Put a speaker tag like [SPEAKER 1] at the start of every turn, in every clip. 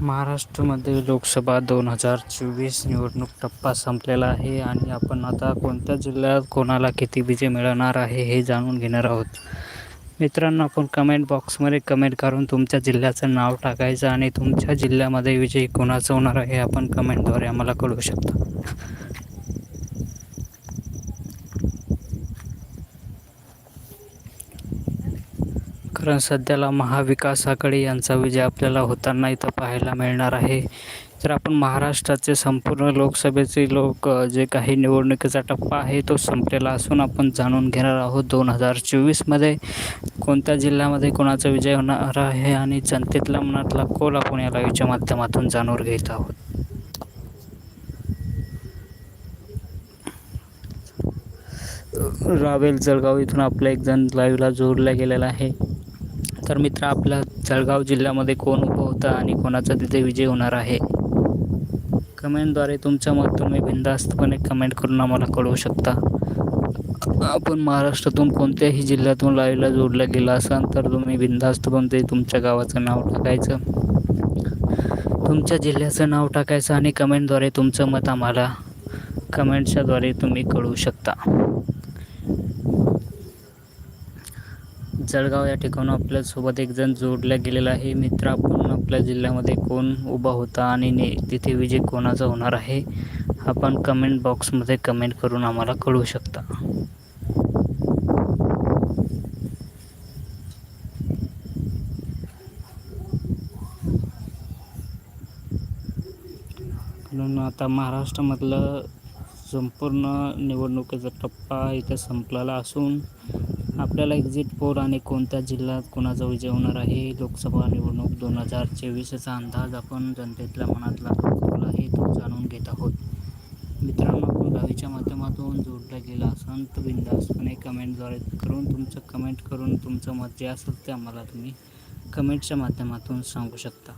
[SPEAKER 1] महाराष्ट्रामध्ये लोकसभा दोन हजार चोवीस निवडणूक टप्पा संपलेला आहे आणि आपण आता कोणत्या जिल्ह्यात कोणाला किती विजय मिळणार आहे हे जाणून घेणार आहोत. मित्रांनो आपण कमेंट बॉक्समध्ये कमेंट करून तुमच्या जिल्ह्याचं नाव टाकायचं आणि तुमच्या जिल्ह्यामध्ये विजय कोणाचा होणार आहे आपण कमेंटद्वारे आम्हाला कळवू शकता. कारण सध्याला महाविकास आघाडी यांचा विजय आपल्याला होताना इथं पाहायला मिळणार आहे. तर आपण महाराष्ट्राचे संपूर्ण लोकसभेचे लोक जे काही निवडणुकीचा टप्पा आहे तो संपलेला असून आपण जाणून घेणार आहोत दोन हजार चोवीसमध्ये कोणत्या जिल्ह्यामध्ये कोणाचा विजय होणार आहे आणि जनतेतला मनातला कोल आपण या लाईव्हच्या माध्यमातून जाणून घेत आहोत. रावेल जळगाव इथून आपला एक जण लाईव्हला जोडला गेलेला आहे. तर मित्र आपला जळगाव जिल्ह्यामध्ये कोण उभं होतं आणि कोणाचा तिथे विजय होणार आहे? कमेंटद्वारे तुमचं मत तुम्ही बिनधास्तपणे कमेंट करून आम्हाला कळवू शकता. आपण महाराष्ट्रातून कोणत्याही जिल्ह्यातून लाईव्हला जोडला गेला असाल तर तुम्ही बिनधास्तपणे तुमच्या गावाचं नाव टाकायचं. तुमच्या जिल्ह्याचं नाव टाकायचं आणि कमेंटद्वारे तुमचं मत आम्हाला कमेंट्सच्याद्वारे तुम्ही कळवू शकता. जळगाव या ठिकाणून आपल्यासोबत एक जण जोडला गेलेला आहे. मित्र आपण आपल्या जिल्ह्यामध्ये कोण उभा होता आणि ने तिथे विजय कोणाचा होणार आहे? आपण कमेंट बॉक्समध्ये कमेंट करून आम्हाला कळवू शकता. म्हणून आता महाराष्ट्रामधलं संपूर्ण निवडणुकीचा टप्पा इथे संपलेला असून आपल्याला एक्झिट पोल आणि कोणत्या जिल्ह्यात कोणाचा विजय होणार आहे? लोकसभा निवडणूक दोन हजार चोवीसचा अंदाज आपण जनतेतल्या मनातला कोल आहे तो जाणून घेत आहोत. मित्रांनो आपण गावीच्या माध्यमातून जोडला गेला असाल तर बिंदासपणे कमेंटद्वारे करून तुमचं कमेंट करून तुमचं मत जे असेल ते आम्हाला तुम्ही कमेंटच्या माध्यमातून सांगू शकता.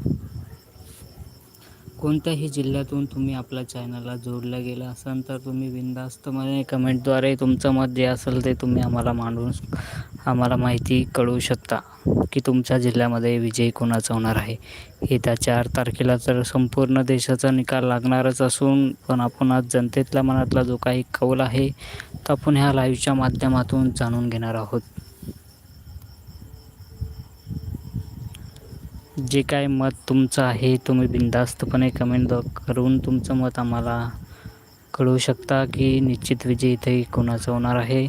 [SPEAKER 1] कोणत्याही जिल्ह्यातून तुम्ही आपल्या चॅनलला जोडला गेला असाल तर तुम्ही बिनधास्तपणे कमेंटद्वारे तुमचं मत जे असेल ते तुम्ही आम्हाला मांडून आम्हाला माहिती कळवू शकता की तुमच्या जिल्ह्यामध्ये विजय कोणाचा होणार आहे. येत्या चार तारखेला तर संपूर्ण देशाचा निकाल लागणारच असून पण आपण आज जनतेतल्या मनातला जो काही कौल आहे तो आपण ह्या लाईव्हच्या माध्यमातून जाणून घेणार आहोत. जे काय मत तुमचं आहे तुम्ही बिनधास्तपणे कमेंट करून तुमचं मत आम्हाला कळवू शकता की निश्चित विजय इथे कोणाचा होणार आहे.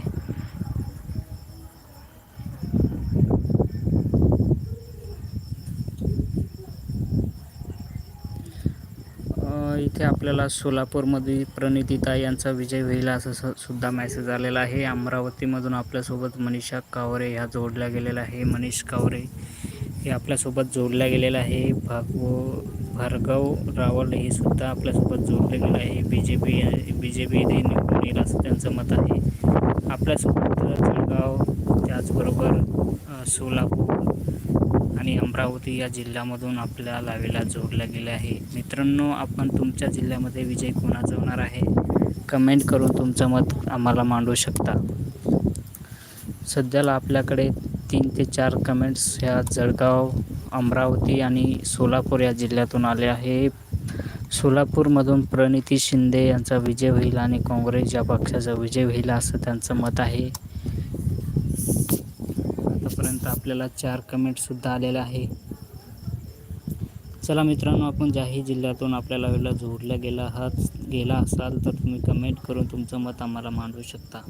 [SPEAKER 1] इथे आपल्याला सोलापूरमध्ये प्रणितिता यांचा विजय होईल असं सुद्धा मेसेज आलेला आहे. अमरावतीमधून आपल्यासोबत मनीषा कावरे ह्या जोडल्या गेलेल्या आहे. मनीष कावरे हे आपल्यासोबत जोडल्या गेलेलं आहे. भागव भार्गव रावल हे सुद्धा आपल्यासोबत जोडलं गेलं आहे. B J P B J P इथे निवडून येईल असं त्यांचं मत आहे. आपल्यासोबत जळगाव त्याचबरोबर सोलापूर आणि अमरावती या जिल्ह्यामधून आपल्या लावेला जोडल्या गेले आहे. मित्रांनो आपण तुमच्या जिल्ह्यामध्ये विजय कोणाचा होणार आहे? कमेंट करून तुमचं मत आम्हाला मांडू शकता. सध्याला आपल्याकडे तीन ते चार कमेंट्स ह्या जळगाव अमरावती आणि सोलापूर या जिल्ह्यातून आले आहे. सोलापूरमधून प्रणिती शिंदे यांचा विजय होईल आणि काँग्रेस या पक्षाचा विजय होईल असं त्यांचं मत आहे. आतापर्यंत आपल्याला चार कमेंटसुद्धा आलेला आहे. चला मित्रांनो आपण ज्याही जिल्ह्यातून आपल्याला वेळेला जोडला गेला आहात गेला असाल तर तुम्ही कमेंट करून तुमचं मत आम्हाला मांडू शकता.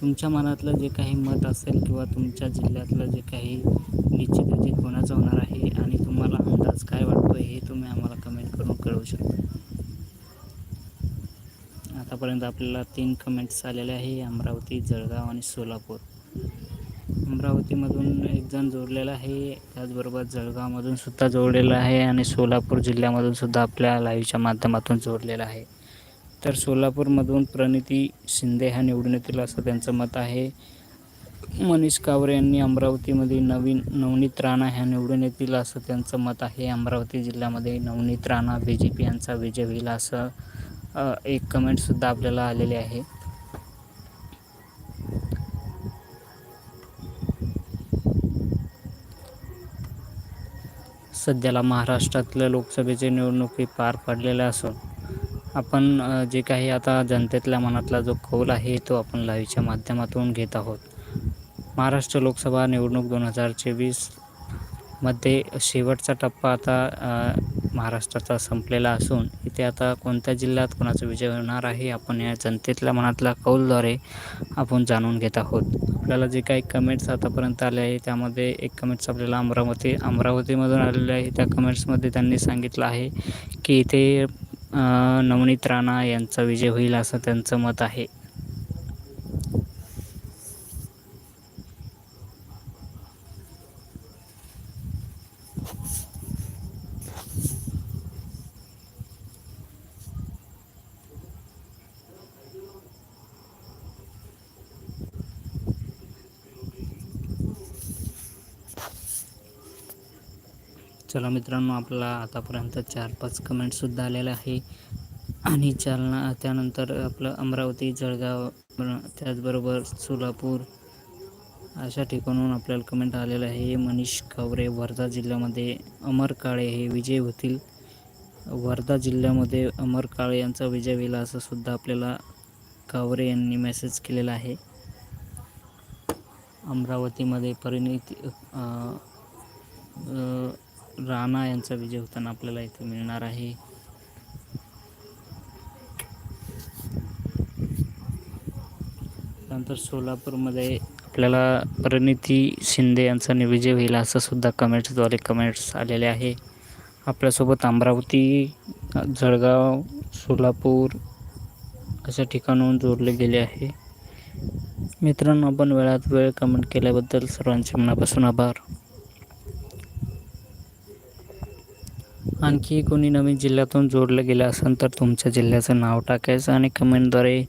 [SPEAKER 1] तुमच्या मनातलं जे काही मत असेल किंवा तुमच्या जिल्ह्यातलं जे काही निश्चित जे कोणाचं होणार आहे आणि तुम्हाला अंदाज काय वाटतो हे तुम्ही आम्हाला कमेंट करून कळवू शकता. आतापर्यंत आपल्याला तीन कमेंट्स आलेले आहे. अमरावती जळगाव आणि सोलापूर. अमरावतीमधून एक जण जोडलेला आहे. त्याचबरोबर जळगावमधून सुद्धा जोडलेला आहे आणि सोलापूर जिल्ह्यामधून सुद्धा आपल्या लाईव्हच्या माध्यमातून जोडलेला आहे. तर सोलापूरमधून प्रणिती शिंदे ह्या निवडून येतील असं त्यांचं मत आहे. मनीष कावरे यांनी अमरावतीमध्ये नवीन नवनीत राणा ह्या निवडून येतील असं त्यांचं मत आहे. अमरावती जिल्ह्यामध्ये Navneet Rana B J P यांचा विजय होईल असं एक कमेंटसुद्धा आपल्याला आलेले आहे. सध्याला महाराष्ट्रातल्या लोकसभेचे निवडणुकी पार पडलेल्या असून आपण जे काही आता जनतेतल्या मनातला जो कौल आहे तो आपण लाईव्हच्या माध्यमातून घेत आहोत. महाराष्ट्र लोकसभा निवडणूक दोन हजार चोवीसमध्ये शेवटचा टप्पा आता महाराष्ट्राचा संपलेला असून इथे आता कोणत्या जिल्ह्यात कोणाचा विजय होणार आहे आपण या जनतेतल्या मनातल्या कौलद्वारे आपण जाणून घेत आहोत. आपल्याला जे काही कमेंट्स आतापर्यंत आले आहे त्यामध्ये एक कमेंट्स आपल्याला अमरावती अमरावतीमधून आलेले आहे. त्या कमेंट्समध्ये त्यांनी सांगितलं आहे की इथे नवनीत राणा यांचा विजय होईल असं त्यांचं मत आहे. चला मित्रांनो आपल्याला आतापर्यंत चार पाच कमेंटसुद्धा आलेलं आहे. आणि चालना त्यानंतर आपलं अमरावती जळगाव त्याचबरोबर सोलापूर अशा ठिकाणून आपल्याला कमेंट आलेलं आहे. मनीष कावरे वर्धा जिल्ह्यामध्ये अमर काळे हे विजय होतील. वर्धा जिल्ह्यामध्ये अमर काळे यांचा विजय होईल असं सुद्धा आपल्याला कावरे यांनी मेसेज केलेला आहे. अमरावतीमध्ये परिणिती राणा यांचा विजय होताना आपल्याला इथे मिळणार आहे. नंतर सोलापूरमध्ये आपल्याला परिणिती शिंदे यांचा विजय होईल असं सुद्धा कमेंट्सद्वारे कमेंट्स आलेले आहे. आपल्यासोबत अमरावती जळगाव सोलापूर अशा ठिकाणाहून जोडले गेले आहे. मित्रांनो आपण वेळात वेळ कमेंट केल्याबद्दल सर्वांचे मनापासून आभार. आणखी कोणी नवीन जिल्ह्यातून जोडलं गेलं असेल तर तुमच्या जिल्ह्याचं नाव टाकायचं आणि कमेंटद्वारे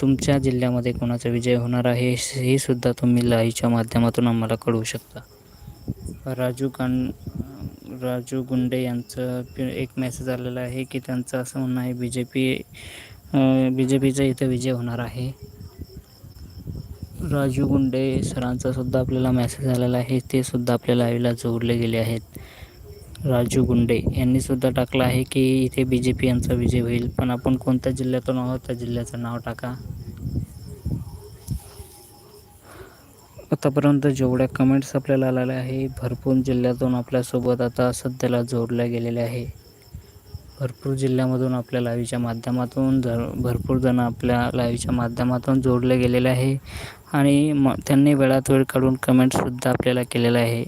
[SPEAKER 1] तुमच्या जिल्ह्यामध्ये कोणाचा विजय होणार आहे हे सुद्धा तुम्ही लाईव्हच्या माध्यमातून आम्हाला कळवू शकता. राजू कान राजू गुंडे यांचं एक मेसेज आलेला आहे की त्यांचं असं म्हणणं आहे B J P B J पीचा इथं विजय होणार आहे. राजू गुंडे सरांचा सुद्धा आपल्याला मेसेज आलेला आहे ते सुद्धा आपल्या लाईव्हला जोडले गेले आहेत. राजू गुंडे यांनी सुद्धा टाकलं आहे की इथे बी जे पी यांचा विजय होईल. पण आपण कोणत्या जिल्ह्यातून आहोत त्या जिल्ह्याचं नाव टाका. आतापर्यंत जेवढ्या कमेंट्स आपल्याला आलेल्या आहे भरपूर जिल्ह्यातून आपल्यासोबत आता सध्याला जोडल्या गेलेल्या आहे. भरपूर जिल्ह्यामधून आपल्या लाईव्हच्या माध्यमातून ज भरपूर जण आपल्या लाईव्हच्या माध्यमातून जोडले गेलेले आहे. आणि म त्यांनी वेळात वेळ काढून कमेंटसुद्धा आपल्याला केलेलं आहे.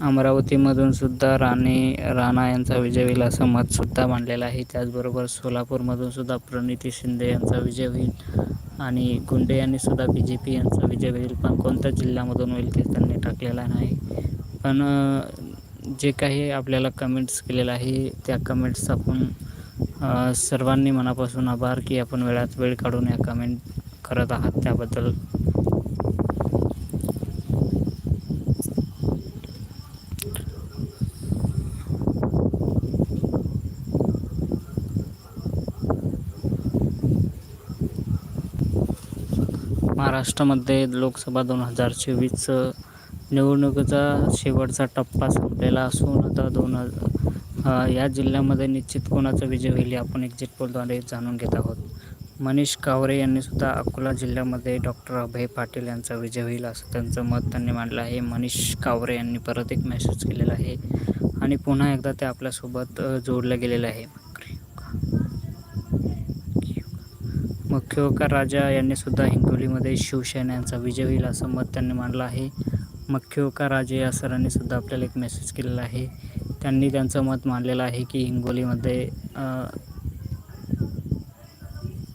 [SPEAKER 1] अमरावतीमधून सुद्धा राणे राणा यांचा विजय होईल असं मतसुद्धा मांडलेलं आहे. त्याचबरोबर सोलापूरमधून सुद्धा प्रणिती शिंदे यांचा विजय होईल आणि गुंडे यांनी सुद्धा बी जे पी यांचा विजय होईल. पण कोणत्या जिल्ह्यामधून होईल ते त्यांनी टाकलेला नाही. पण जे काही आपल्याला कमेंट्स केलेलं आहे त्या कमेंट्स आपण सर्वांनी मनापासून आभार की आपण वेळात वेळ काढून या कमेंट करत आहात. त्याबद्दल महाराष्ट्रामध्ये लोकसभा दोन हजार चोवीस निवडणुकीचा शेवटचा टप्पा संपलेला असून आता दोन हजार या जिल्ह्यामध्ये निश्चित कोणाचा विजय होईल आपण एक्झिट पोलद्वारे जाणून घेत आहोत. मनीष कावरे यांनी सुद्धा अकोला जिल्ह्यामध्ये डॉक्टर अभय पाटील यांचा विजय होईल असं त्यांचं मत त्यांनी मांडलं आहे. मनीष कावरे यांनी परत एक मेसेज केलेला आहे आणि पुन्हा एकदा ते आपल्यासोबत जोडलं गेलेलं आहे. मख्योका राजा यांनी सुद्धा हिंगोलीमध्ये शिवसेना यांचा विजय होईल असं मत त्यांनी मांडलं आहे. मख्योका राजे या सरांनी सुद्धा आपल्याला एक मेसेज केलेला आहे. त्यांनी त्यांचं मत मांडलेलं आहे की हिंगोलीमध्ये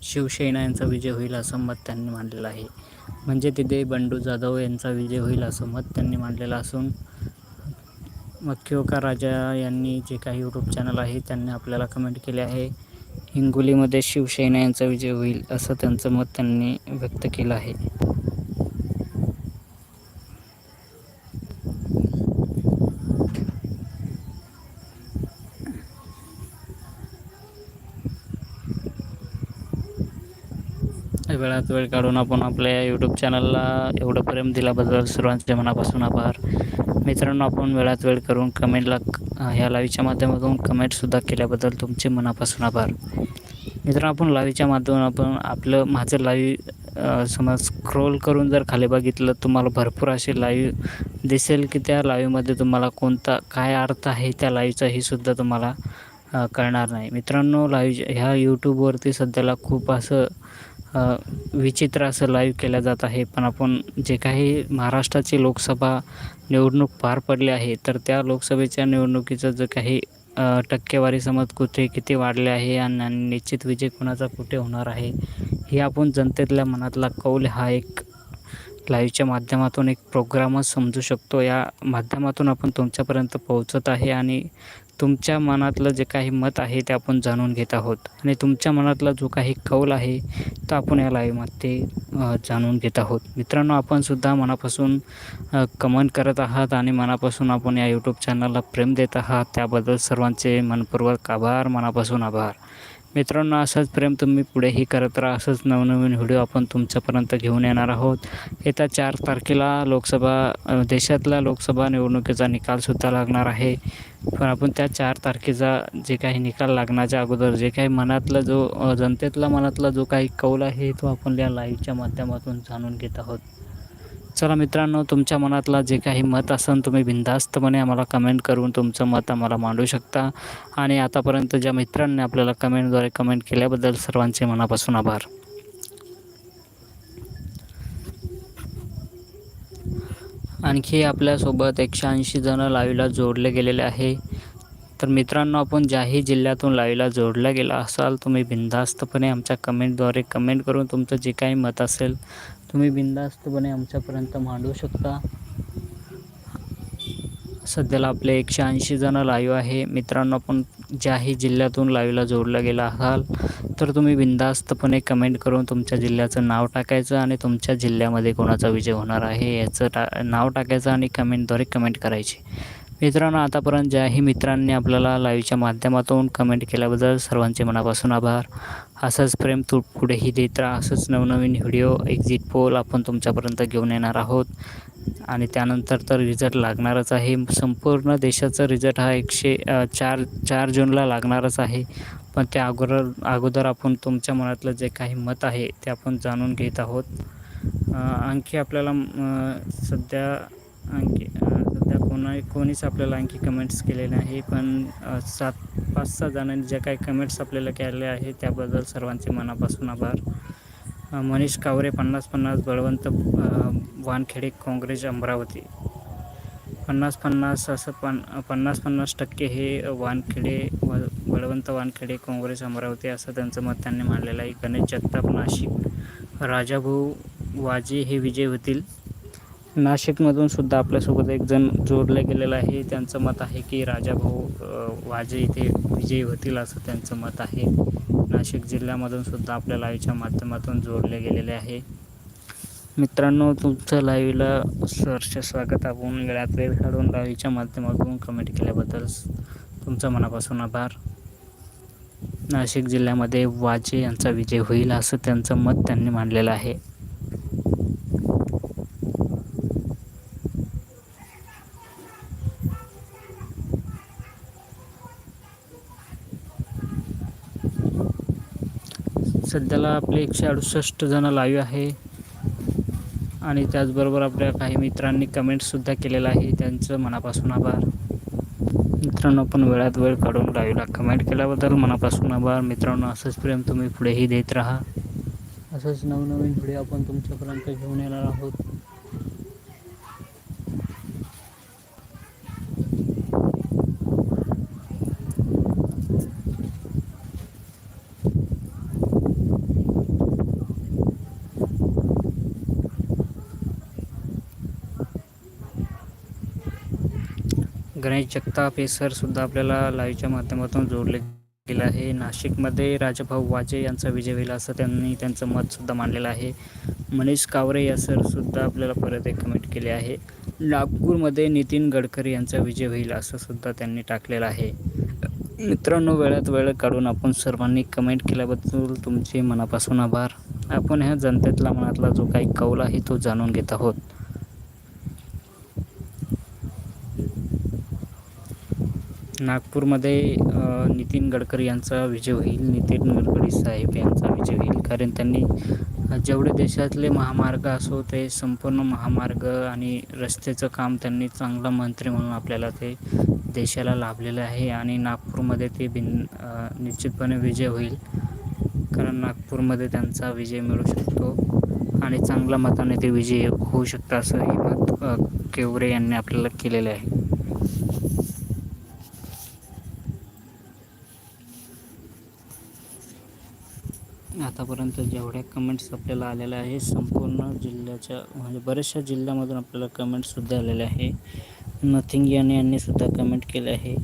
[SPEAKER 1] शिवसेना यांचा विजय होईल असं मत त्यांनी मांडलेलं आहे. म्हणजे तिथे बंडू जाधव यांचा विजय होईल असं मत त्यांनी मांडलेलं असून मख्योका राजा यांनी जे काही यूट्यूब चॅनल आहे त्यांनी आपल्याला कमेंट केले आहे. हिंगोलीमध्ये शिवसेना यांचा विजय होईल असं त्यांचं मत त्यांनी व्यक्त केलं आहे. वेळात वेळ काढून आपण आपल्या यूट्यूब चॅनलला एवढं प्रेम दिल्याबद्दल सर्वांच्या मनापासून आभार. मित्रांनो आपण वेळात वेळ करून कमेंटला ह्या लाईव्हच्या माध्यमातून कमेंटसुद्धा केल्याबद्दल तुमचे मनापासून आभार. मित्रांनो आपण लाईव्हच्या माध्यमातून आपण आपलं माझं लाईव्ह समज स्क्रोल करून जर खाली बघितलं तुम्हाला भरपूर असे लाईव्ह दिसेल की त्या लाईव्हमध्ये तुम्हाला कोणता काय अर्थ आहे त्या लाईव्हचा हे सुद्धा तुम्हाला कळणार नाही. मित्रांनो लाईव्ह ह्या यूट्यूबवरती सध्याला खूप असं विचित्र असं लाईव्ह केलं जात आहे. पण आपण जे काही महाराष्ट्राची लोकसभा निवडणूक पार पडली आहे तर त्या लोकसभेच्या निवडणुकीचं जे काही टक्केवारी समज कुठे किती वाढले आहे आणि निश्चित विजय कोणाचा कुठे होणार आहे हे आपण जनतेतल्या मनातला कौल हा एक लाईव्हच्या माध्यमातून एक प्रोग्रामच समजू शकतो. या माध्यमातून आपण तुमच्यापर्यंत पोहोचत आहे आणि तुमच्या मनातलं जे काही मत आहे ते आपण जाणून घेत आहोत. आणि तुमच्या मनातला जो काही कौल आहे तो आपण या लाईव्हमध्ये जाणून घेत आहोत. मित्रांनो आपणसुद्धा मनापासून कमेंट करत आहात आणि मनापासून आपण या यूट्यूब चॅनलला प्रेम देत आहात. त्याबद्दल सर्वांचे मनपूर्वक आभार मनापासून आभार. मित्रांनो असंच प्रेम तुम्ही पुढेही करत राहा. असंच नवनवीन व्हिडिओ आपण तुमच्यापर्यंत घेऊन येणार आहोत. येत्या चार तारखेला लोकसभा देशातल्या लोकसभा निवडणुकीचा निकालसुद्धा लागणार आहे. पण आपण त्या चार तारखेचा जे काही निकाल लागण्याच्या अगोदर जे काही मनातला जो जनतेतला मनातला जो काही कौल आहे तो आपण या लाईव्हच्या माध्यमातून जाणून घेत आहोत. चला मित्रांनो तुमच्या मनातला जे काही मत असेल तुम्ही बिनधास्तपणे आम्हाला कमेंट करून तुमचं मत आम्हाला मांडू शकता. आणि आतापर्यंत ज्या मित्रांनी आपल्याला कमेंटद्वारे कमेंट केल्याबद्दल सर्वांचे मनापासून आभार. आणखी आपल्यासोबत एकशे ऐंशी जणं लाईव्हला जोडले गेलेले आहे. तर मित्रांनो आपण ज्याही जिल्ह्यातून लाईव्हला जोडला गेला असाल तुम्ही बिनधास्तपणे आमच्या कमेंटद्वारे कमेंट करून तुमचं जे काही मत असेल तुम्ही बिनधास्तपणे आमच्यापर्यंत मांडू शकता. सध्याला आपले एकशे ऐंशी जणं लाईव्ह आहे. मित्रांनो आपण ज्याही जिल्ह्यातून लाईव्हला जोडला गेला असाल तर तुम्ही बिनधास्तपणे कमेंट करून तुमच्या जिल्ह्याचं नाव टाकायचं आणि तुमच्या जिल्ह्यामध्ये कोणाचा विजय होणार आहे याचं टा नाव टाकायचं आणि कमेंटद्वारे कमेंट करायची. मित्रांनो आतापर्यंत ज्याही मित्रांनी आपल्याला लाईव्हच्या माध्यमातून कमेंट केल्याबद्दल सर्वांचे मनापासून आभार. असंच प्रेम तू पुढेही देत राहा. असंच नवनवीन व्हिडिओ एक्झिट पोल आपण तुमच्यापर्यंत घेऊन येणार आहोत. आणि त्यानंतर तर रिझल्ट लागणारच आहे. संपूर्ण देशाचा रिझल्ट हा एकशे चार चार जूनला लागणारच आहे. पण त्या अगोदर अगोदर आपण तुमच्या मनातलं जे काही मत आहे ते आपण जाणून घेत आहोत. आणखी आपल्याला सध्या आणखी कोणा कोणीच आपल्याला आणखी कमेंट्स केले नाही पण सात पाच सहा जणांनी ज्या काही कमेंट्स आपल्याला केले आहे त्याबद्दल सर्वांचे मनापासून आभार. मनीष कावरे पन्नास पन्नास बळवंत वानखेडे काँग्रेस अमरावती. पन्नास पन्नास असं पन पन्नास पन्नास टक्के हे वानखेडे व बळवंत वानखेडे काँग्रेस अमरावती असं त्यांचं मत त्यांनी मांडलेलं आहे. गणेश जगताप नाशिक. राजाभाऊ वाजे हे विजय होतील. नाशिकमधून सुद्धा आपल्यासोबत एक जण जोडले गेलेलं आहे. त्यांचं मत आहे की राजाभाऊ वाजे इथे विजयी होतील असं त्यांचं मत आहे. नाशिक जिल्ह्यामधून सुद्धा आपल्या लाईव्हच्या माध्यमातून जोडले गेलेले आहे. मित्रांनो तुमचं लाईव्हला सरचे स्वागत. आपण वेळात वेळ काढून लाईव्हच्या माध्यमातून कमेंट केल्याबद्दल तुमचं मनापासून आभार. नाशिक जिल्ह्यामध्ये वाजे यांचा विजय होईल असं त्यांचं मत त्यांनी मांडलेलं आहे. सध्याला आपले एकशे अडुसष्ट जणं लाईव्ह आहे. आणि त्याचबरोबर आपल्या काही मित्रांनी कमेंटसुद्धा केलेलं आहे. त्यांचं मनापासून आभार. मित्रांनो पण वेळात वेळ काढून लाईव्हला कमेंट केल्याबद्दल मनापासून आभार. मित्रांनो असंच प्रेम तुम्ही पुढेही देत राहा. असंच नवनवीन व्हिडिओ आपण तुमच्यापर्यंत घेऊन येणार आहोत गणेश जगताप हे सरसुद्धा आपल्याला लाईव्हच्या माध्यमातून जोडले गेलं आहे. नाशिकमध्ये राजाभाऊ वाजे यांचा विजय होईल असं त्यांनी त्यांचं मतसुद्धा मांडलेलं आहे. मनीष कावरे या सरसुद्धा आपल्याला परत एक कमेंट केले आहे. नागपूरमध्ये नितीन गडकरी यांचा विजय होईल असं सुद्धा त्यांनी टाकलेलं आहे. मित्रांनो वेळात वेळ काढून आपण सर्वांनी कमेंट केल्याबद्दल तुमचे मनापासून आभार. आपण ह्या जनतेतला मनातला जो काही कौल आहे तो जाणून घेत आहोत. नागपूरमध्ये नितीन गडकरी यांचा विजय होईल. नितीन गडकरी साहेब यांचा विजय होईल. कारण त्यांनी जेवढे देशातले महामार्ग असो ते संपूर्ण महामार्ग आणि रस्त्याचं काम त्यांनी चांगला मंत्री म्हणून आपल्याला ते देशाला लाभलेलं आहे आणि नागपूरमध्ये ते बिन निश्चितपणे विजय होईल. कारण नागपूरमध्ये त्यांचा विजय मिळू शकतो आणि चांगल्या मताने ते विजय होऊ शकतं असं हे मत केवरे यांनी आपल्याला केलेलं आहे. आतापर्यंत जेवढ्या कमेंट्स आपल्याला आलेल्या आहे संपूर्ण जिल्ह्याच्या म्हणजे बऱ्याचशा जिल्ह्यामधून आपल्याला कमेंट्ससुद्धा आलेले आहे नथिंग याने यांनीसुद्धा कमेंट केले आहे.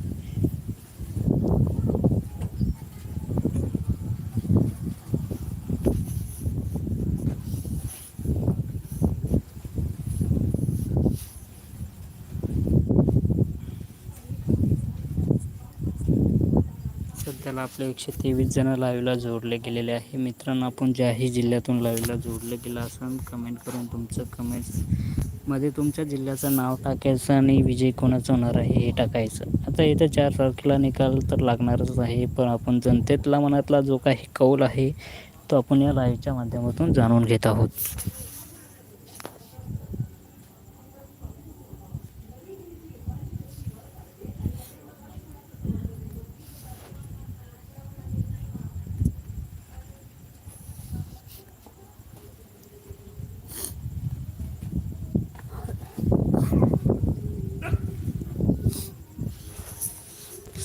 [SPEAKER 1] सध्याला आपले एकशे तेवीस जण लाईव्हला जोडले गेलेले आहे. मित्रांनो आपण ज्याही जिल्ह्यातून लाईव्हला जोडले गेला असं कमेंट करून तुमचं कमेंट्समध्ये तुमच्या जिल्ह्याचं नाव टाकायचं आणि विजय कोणाचा होणार आहे हे टाकायचं. आता इथं चार तारखेला निकाल तर लागणारच आहे पण आपण जनतेतला मनातला जो काही कौल आहे तो आपण या लाईव्हच्या माध्यमातून जाणून घेत आहोत.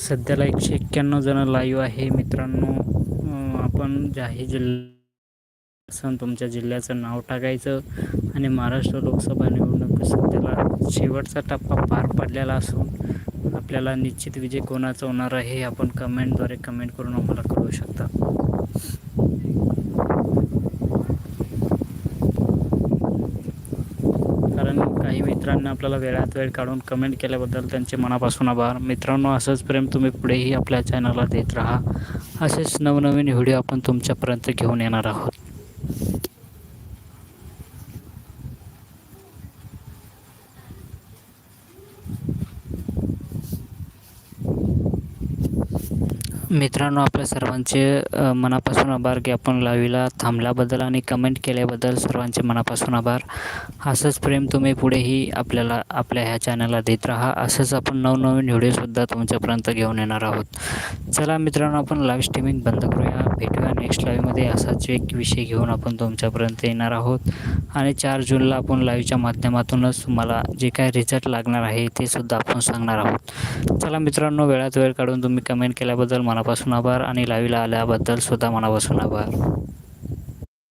[SPEAKER 1] सध्याला एकशे एक्क्याण्णव जण लाईव्ह आहे. मित्रांनो आपण आपण आहे जिल्हा तुमच्या जिल्ह्याचं नाव टाकायचं आणि महाराष्ट्र लोकसभा निवडणूक सध्याला शेवटचा टप्पा पार पडलेला असून आपल्याला निश्चित विजय कोणाचा होणार आहे हे आपण कमेंटद्वारे कमेंट करून आम्हाला कळवू शकता कारण काही मित्रांनी आपल्याला वेळात वेळ काढून कमेंट केल्याबद्दल त्यांचे मनापासून आभार. मित्रांनो असंच प्रेम तुम्ही पुढेही आपल्या चॅनलला देत राहा. असेच नवनवीन व्हिडिओ आपण तुमच्यापर्यंत घेऊन येणार आहोत. मित्रांनो आपल्या सर्वांचे मनापासून आभार की आपण लावीला थांबल्याबद्दल आणि कमेंट केल्याबद्दल सर्वांचे मनापासून आभार. असंच प्रेम तुम्ही पुढेही आपल्याला आपल्या ह्या चॅनलला देत राहा. असंच आपण नवनवीन व्हिडिओसुद्धा तुमच्यापर्यंत घेऊन येणार आहोत. चला मित्रांनो आपण लाईव्ह स्ट्रीमिंग बंद करूया. भेटूया नेक्स्ट लाईव्हमध्ये असाच एक विषय घेऊन आपण तुमच्यापर्यंत येणार आहोत. आणि चार जूनला आपण लाईव्हच्या माध्यमातूनच तुम्हाला जे काय रिझल्ट लागणार आहे ते सुद्धा आपण सांगणार आहोत. चला मित्रांनो वेळात वेळ काढून तुम्ही कमेंट केल्याबद्दल मनापासून आभार आणि लाईव्हला आल्याबद्दल सुद्धा मनापासून आभार.